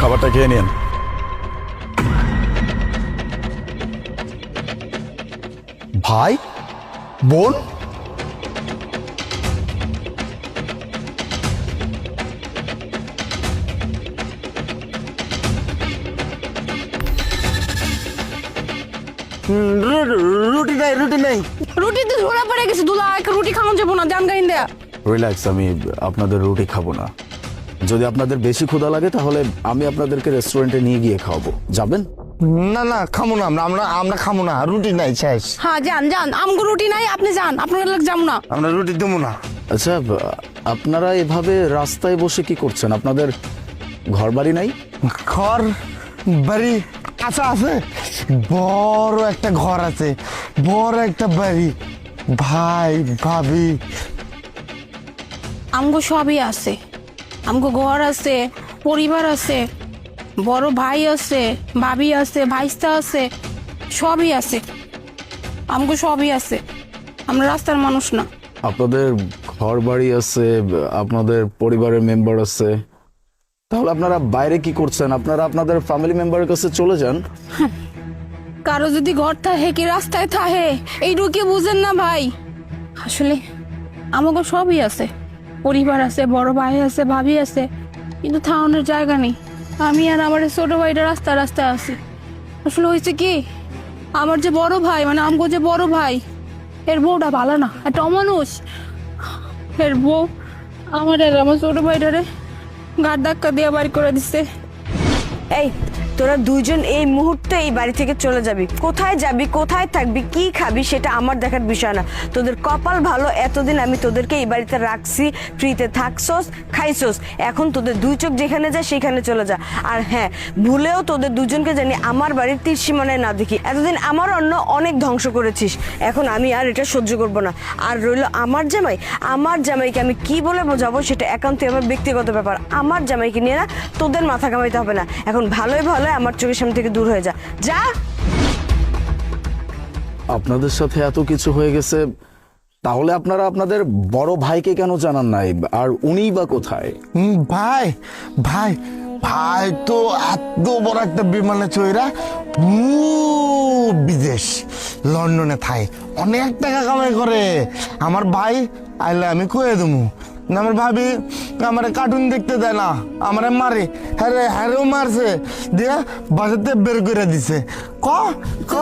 খাবারটা খেয়ে নিন ভাই? বোন? রুটি নাই রুটি নাই। রুটিতে ঝোলা পড়ে গেছে দুলা এক রুটি খাওয়া যাব না জান গাইন দেয়া। রিল্যাক্স আমি আপনাদের রুটি খাব না। যদি আপনাদের বেশি ক্ষুধা লাগে তাহলে আমি আপনাদেরকে রেস্টুরেন্টে নিয়ে গিয়ে খাওয়াবো। যাবেন? না না খামো না আমরা আমরা আমরা খামো না রুটি নাই শেষ। হ্যাঁ যান যান আমগো রুটি নাই আপনি যান আপনার লাগে যাব না। আমরা রুটি দেবো না। আচ্ছা আপনারা এভাবে রাস্তায় বসে কি করছেন? আপনাদের ঘর বাড়ি নাই? ঘর বাড়ি আছে আছে। বড় একটা ঘর আছে বড় একটা বাড়ি। ভাই ভাবি। আমগো সবই আছে। আমগো ঘর আছে পরিবার আছে বড় ভাই আছে ভাবি আছে ভাইস্তা আছে সবই আছে। আমগো সবই আছে। আমরা রাস্তার মানুষ না। আপনাদের ঘর বাড়ি আছে আপনাদের পরিবারের মেম্বার আছে। তাহলে আপনারা বাইরে কি করছেন? আপনারা আপনাদের ফ্যামিলি মেম্বারের কাছে চলে যান। কারও যদি ঘর থাকে কি রাস্তায় থাকে এইটুকু বুঝেন না ভাই? আসলে আমাকে সবই আছে। পরিবার আছে, বড় ভাই আছে, ভাবি আছে, কিন্তু থাউনের জায়গা নেই। আমি আর আমার ছোট ভাইটা রাস্তা রাস্তায় আছি। আসলে হয়েছে কি, আমার যে বড় ভাই মানে আমগো যে বড় ভাই, এর বউটা ভালো না, একটা অমানুষ। এর বউ আমার আর আমার ছোট ভাইটারে গাড় ধাক্কা দিয়ে বাড়ি করে দিচ্ছে এই তোরা দুইজন এই মুহূর্তে এই বাড়ি থেকে চলে যাবি। কোথায় যাবি, কোথায় থাকবি, কি খাবি সেটা আমার দেখার বিষয় না। তোদের কপাল ভালো, এতদিন আমি তোদেরকে এই বাড়িতে রাখছি, ফ্রিতে থাকছোস, খাইছোস। এখন তোদের দুই চোখ যেখানে যায় সেখানে চলে যা। আর হ্যাঁ ভুলেও তোদের দুজনকে জানি আমার বাড়ির তীর সীমানায় না দেখি। এতদিন আমার অন্য অনেক ধ্বংস করেছিস। এখন আমি আর এটা সহ্য করব না। আর রইল আমার জামাই। আমার জামাইকে আমি কি বলে বোঝাবো সেটা একান্তই আমার ব্যক্তিগত ব্যাপার। আমার জামাইকে নিয়ে না তোদের মাথা কামাইতে হবে না। এখন ভালোই ভালোই আমার চোখের সামনে থেকে দূর হয়ে যা। যা! আপনাদের সাথে এত কিছু হয়ে গেছে তাহলে আপনারা আপনাদের বড় ভাইকে কেন জানান নাই? আর উনিই বা কোথায়? ভাই ভাই ভাই তো এত বড় একটা বিমানে চইরা পুরো বিদেশ লন্ডনে থাই অনেক টাকা কামাই করে। আমার ভাই আইলে আমি কয়ে দেবো। আমার ভাবি আমার কার্টুন দেখতে দেয় না, আমার মারে। হ্যাঁ হ্যারেও মারছে। দিয়ে বাসাতে বের করে দিছে। ক? ক?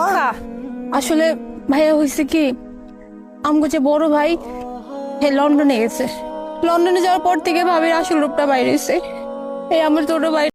আসলে ভাইয়া হয়েছে কি, আমগো যে বড় ভাই, হে লন্ডনে গেছে। লন্ডনে যাওয়ার পর থেকে ভাবির আসল রূপটা বাইরে এসে এই আমার ছোট ভাই